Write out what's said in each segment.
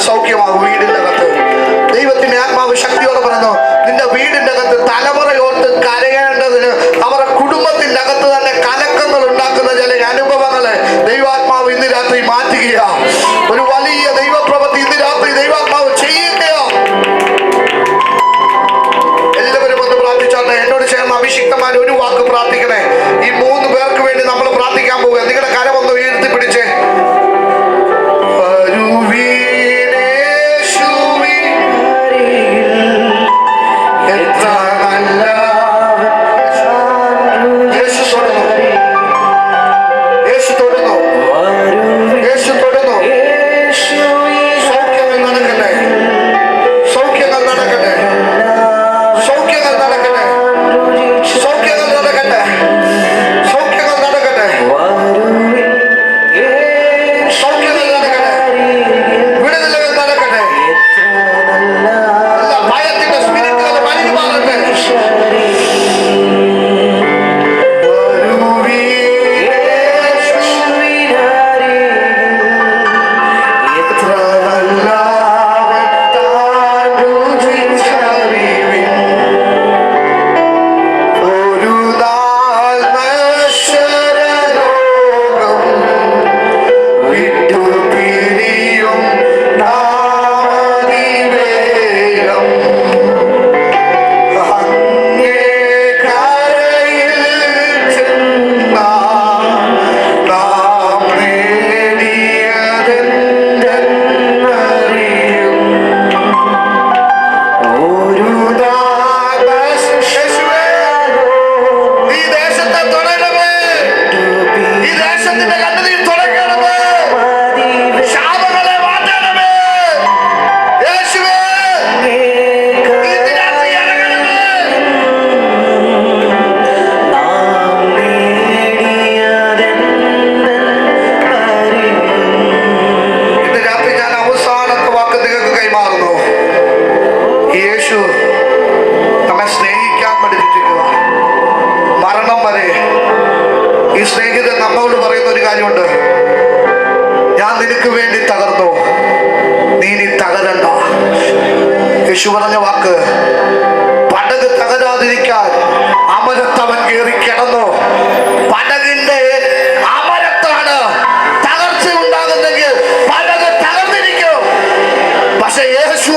സൗഖ്യമാകും വീടിന്റെ അകത്ത്. ദൈവത്തിന്റെ ആത്മാവ് ശക്തിയോടെ പറയുന്നു നിന്റെ വീടിന്റെ അകത്ത് തലമുറയോർത്ത് കരയേണ്ടതിന് അവരുടെ കുടുംബത്തിന്റെ അകത്ത് മരണം വരെ ഈ സ്നേഹിതൻ നമ്മോട് പറയുന്ന ഒരു കാര്യമുണ്ട്. ഞാൻ നിനക്ക് വേണ്ടി തകർന്നു. നീ നീ തകരണ്ട. യേശു പറഞ്ഞ വാക്ക് പടക് തകരാതിരിക്കാൻ അമരത്തവൻ കയറി കിടന്നു. പടകിന്റെ അമരത്താണ് തകർച്ച ഉണ്ടാകുന്നെങ്കിൽ പടക് തകർന്നിരിക്കും. പക്ഷെ യേശു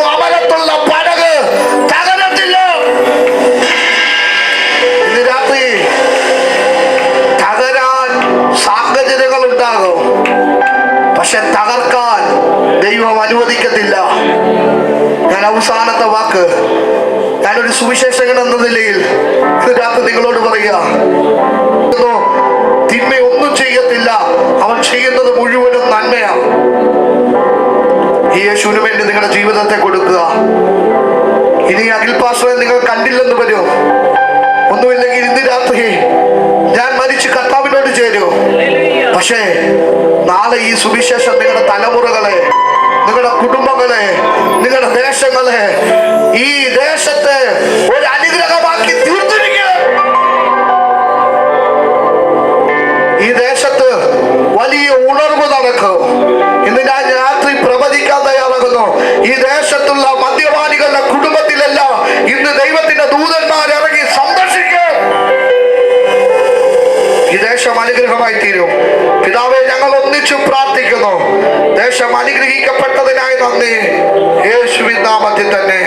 പക്ഷെ തകർക്കാൻ ദൈവം അനുവദിക്കത്തില്ല. ഞാൻ അവസാനത്തെ വാക്ക് ഞാനൊരു സുവിശേഷകൻ എന്ന നിലയിൽ ഇതിനകത്ത് നിങ്ങളോട് പറയുക. തിന്മ ഒന്നും ചെയ്യത്തില്ല. അവൻ ചെയ്യുന്നത് മുഴുവനും നന്മയാണ്. ഈ യേശുവിന് വേണ്ടി നിങ്ങളുടെ ജീവിതത്തെ കൊടുക്കുക. ഇനി അഖിൽ പാസ്റ്ററെ നിങ്ങൾ കണ്ടില്ലെന്ന് വരും. ഒന്നുമില്ലെങ്കിൽ ഇന്ന് രാത്രി ഞാൻ മരിച്ച് കർത്താവിനോട് ചേരും. പക്ഷേ നാളെ ഈ സുവിശേഷം നിങ്ങളുടെ തലമുറകളെ നിങ്ങളുടെ കുടുംബങ്ങളെ നിങ്ങളുടെ ദേശങ്ങളെ ഈ ദേശത്തെ ഒരു അനുഗ്രഹമാക്കി തീർത്തിരിക്കുക. ഈ ദേശത്ത് വലിയ ഉണർവ് നടക്കും. ഒന്നിച്ചു പ്രാർത്ഥിക്കുന്നു. ദേശം അനുഗ്രഹിക്കപ്പെട്ടതിനായി നന്ദി. യേശുവിൻ നാമത്തിൽ തന്നെ.